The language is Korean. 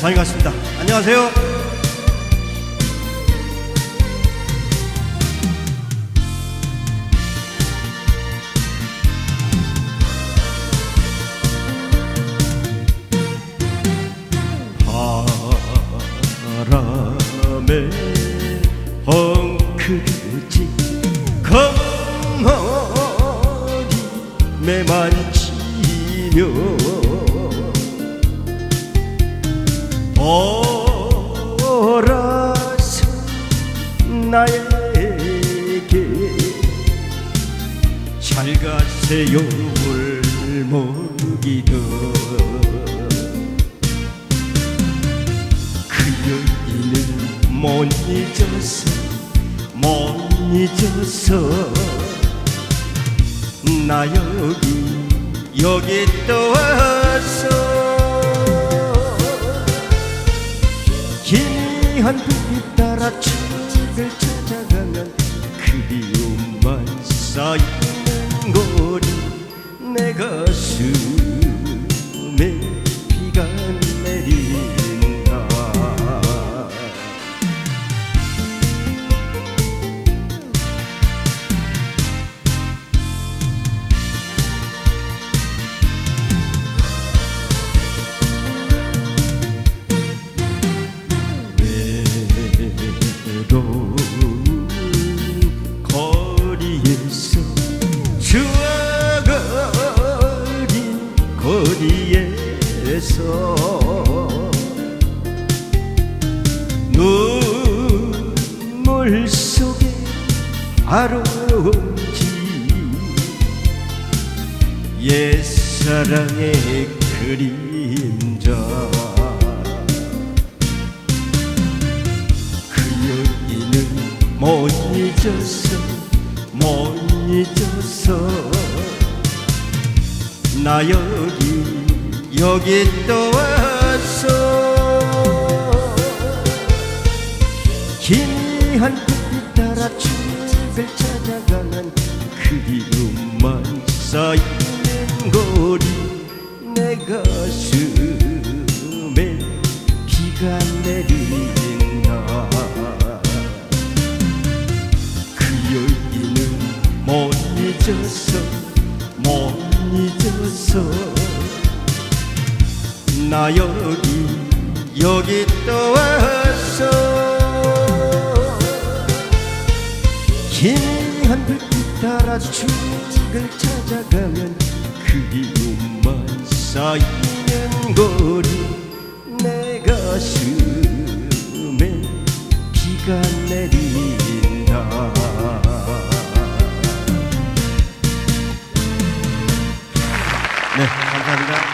반갑습니다. 안녕하세요. 바람에 엉클지 검어리 매만치며 어라서 나에게 잘 가세요 울먹이던 그 여인을 못 잊었어 못 잊었어 나 여기 여기 또 희미한 불빛 따라 책을 찾아가면 그리움만 쌓이는 거리 내 가슴 거리에서 눈물 속에 아름지 옛사랑의 그림자 그 여인은 못 잊었어 못 잊었어 나 여기 여기 또 왔어. 희미한 불빛 따라 추억을 찾아가면 그리움만 쌓이는 거리 내 가슴에 비가 내린다 그 여인은 못 잊었어 못 잊었어 나 여기 여기 또 왔어 희미한 불빛 따라 추억을 찾아가면 그리움만 쌓이는 거리. 내 가슴에 비가 내린 네, 감사합니다.